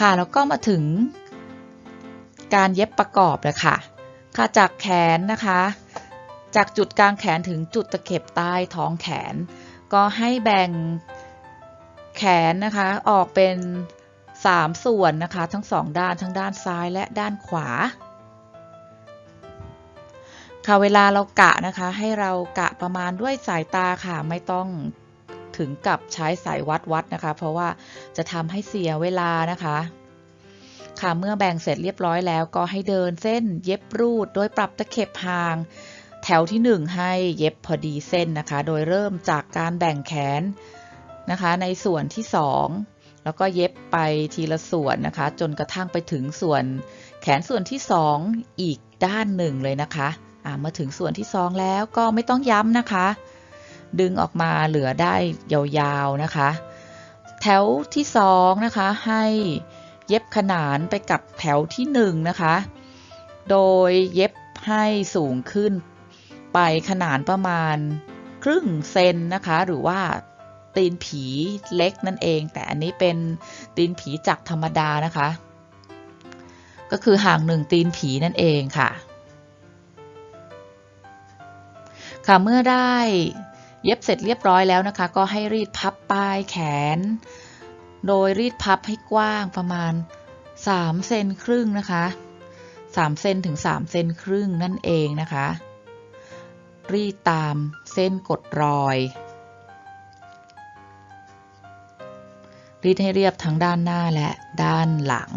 ค่ะแล้วก็มาถึง การเย็บประกอบเลยค่ะ ค่ะจากแขนนะคะ จากจุดกลางแขนถึงจุดตะเข็บใต้ท้องแขน ก็ให้แบ่งแขนนะคะออกเป็น 3 ส่วนนะคะ ทั้งสองด้านทั้งด้านซ้ายและด้านขวาค่ะเวลาเรากะนะคะให้เรากะประมาณด้วยสายตาค่ะไม่ต้อง ถึงกับใช้สายวัดวัดนะคะ เพราะว่าจะทำให้เสียเวลานะคะค่ะเมื่อแบ่งเสร็จเรียบร้อยแล้วก็ให้เดินเส้นเย็บรูด โดยปรับตะเข็บห่าง แถวที่ 1 ให้เย็บพอดีเส้นนะคะ โดยเริ่มจากการแบ่งแขนนะคะ ในส่วนที่ 2 แล้วก็เย็บไปทีละส่วนนะคะ จนกระทั่งไปถึงส่วนแขนส่วนที่ 2 อีกด้านหนึ่งเลยนะคะะมาถึงส่วนที่ 2 แล้วก็ไม่ต้องย้ำนะคะ ดึงออกมาเหลือได้ยาวๆนะคะ แถวที่2นะคะให้เย็บขนานไปกับแถวที่1นะคะ โดยเย็บให้สูงขึ้นไปขนานประมาณครึ่งเซนนะคะ หรือว่าตีนผีเล็กนั่นเอง แต่อันนี้เป็นตีนผีจักธรรมดานะคะ ก็คือห่างหนึ่งตีนผีนั่นเองค่ะ ค่ะเมื่อได้ เย็บเสร็จเรียบร้อยแล้วนะคะ ก็ให้รีดพับปลายแขน โดยรีดพับให้กว้างประมาณ3เซนครึ่งนะคะ3เซนถึง3เซนครึ่งนั่นเองนะคะ รีดตามเส้นกดรอย รีดให้เรียบทั้งด้านหน้าและด้านหลัง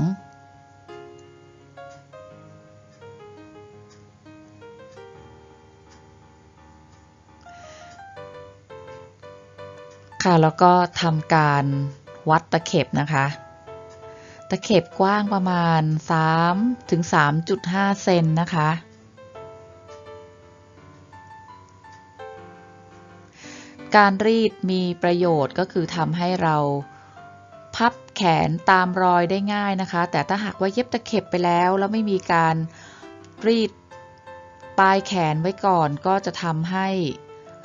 ค่ะแล้วก็ทำการวัดตะเข็บนะคะ ตะเข็บกว้างประมาณ3ถึง3.5 เซนนะคะ การรีดมีประโยชน์ก็คือทำให้เราพับแขนตามรอยได้ง่ายนะคะ แต่ถ้าหากว่าเย็บตะเข็บไปแล้ว แล้วไม่มีการรีดปลายแขนไว้ก่อนก็จะทำให้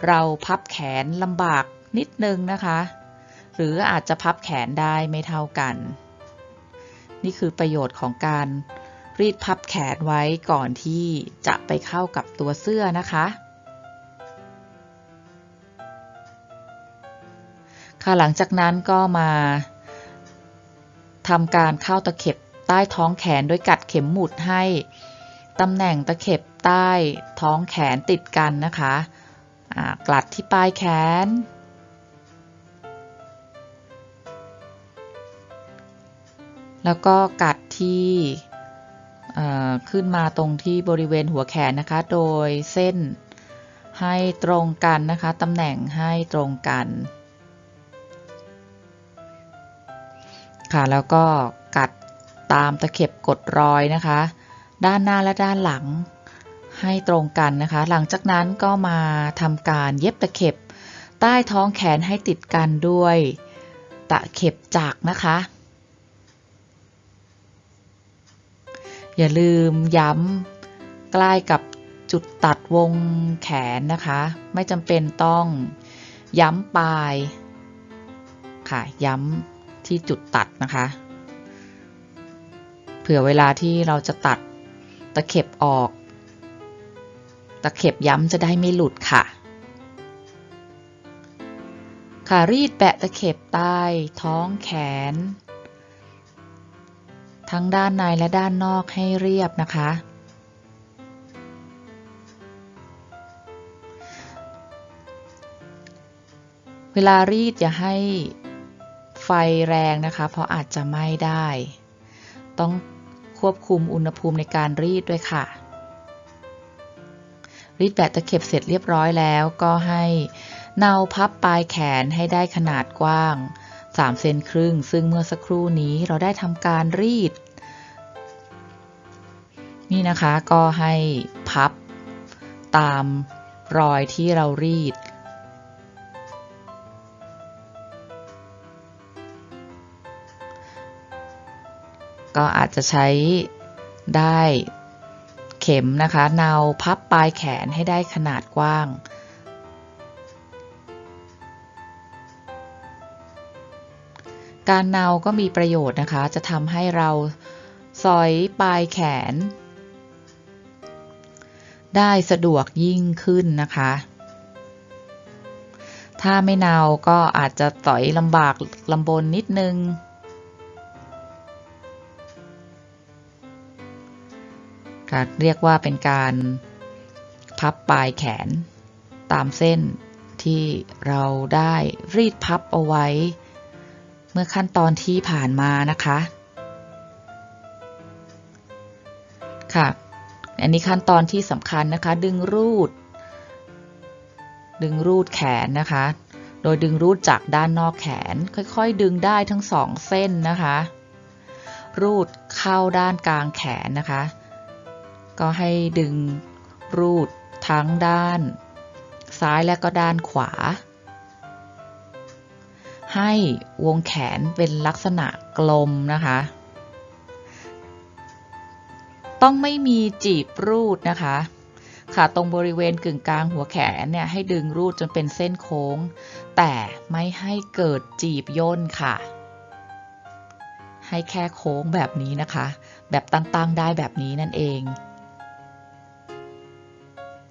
เราพับแขนลำบาก นิดนึงนะคะ หรืออาจจะพับแขนได้ไม่เท่ากัน นี่คือประโยชน์ของการรีดพับแขนไว้ก่อนที่จะไปเข้ากับตัวเสื้อนะคะ ค่ะหลังจากนั้นก็มาทำการเข้าตะเข็บใต้ท้องแขนโดยกัดเข็มหมุดให้ตำแหน่งตะเข็บใต้ท้องแขนติดกันนะคะกลัดที่ปลายแขน แล้วก็กัดที่ขึ้นมาตรงที่บริเวณหัวแขนนะคะ โดยเส้นให้ตรงกันนะคะ ตำแหน่งให้ตรงกัน ค่ะ แล้วก็กัดตามตะเข็บกดรอยนะคะ ด้านหน้าและด้านหลังให้ตรงกันนะคะ หลังจากนั้นก็มาทำการเย็บตะเข็บ ใต้ท้องแขนให้ติดกันด้วย ตะเข็บจักนะคะ อย่าลืมย้ำใกล้กับจุดตัดวงแขนนะคะ ไม่จำเป็นต้องย้ำปลายค่ะย้ำที่จุดตัดนะคะ เผื่อเวลาที่เราจะตัดตะเข็บออก ตะเข็บย้ำจะได้ไม่หลุดค่ะ ค่ะรีดแปะตะเข็บใต้ท้องแขน ทั้งด้านในและด้านนอกให้เรียบนะคะ เวลารีดอย่าให้ไฟแรงนะคะ เพราะอาจจะไหม้ได้ ต้องควบคุมอุณหภูมิในการรีดด้วยค่ะ รีดแบบตะเข็บเสร็จเรียบร้อยแล้วก็ให้เนาพับปลายแขนให้ได้ขนาดกว้าง 3 เซนครึ่ง ซึ่งเมื่อสักครู่นี้เราได้ทำการรีด นี่นะคะก็ให้พับตามรอยที่เรารีดก็อาจจะใช้ได้เข็มนะคะเนาพับปลายแขนให้ได้ขนาดกว้าง การเนาก็มีประโยชน์นะคะ จะทำให้เราสอยปลายแขน ได้สะดวกยิ่งขึ้นนะคะ ถ้าไม่เนาก็อาจจะสอยลำบากลำบนนิดนึงก็เรียกว่าเป็นการพับปลายแขนตามเส้นที่เราได้รีดพับเอาไว้ มื่อขั้นตอนที่ผ่านมานะคะ ค่ะ อันนี้ขั้นตอนที่สำคัญนะคะ ดึงรูด ดึงรูดแขนนะคะ โดยดึงรูดจากด้านนอกแขน ค่อยๆ ดึงได้ทั้งสองเส้นนะคะ รูดเข้าด้านกลางแขนนะคะ ก็ให้ดึงรูดทั้งด้านซ้ายและก็ด้านขวา ให้วงแขนเป็นลักษณะกลมนะคะ ต้องไม่มีจีบรูดนะคะค่ะตรงบริเวณกึ่งกลางหัวแขนเนี่ยให้ดึงรูดจนเป็นเส้นโค้ง แต่ไม่ให้เกิดจีบย่นค่ะ ให้แค่โค้งแบบนี้นะคะ แบบตั้งๆได้แบบนี้นั่นเอง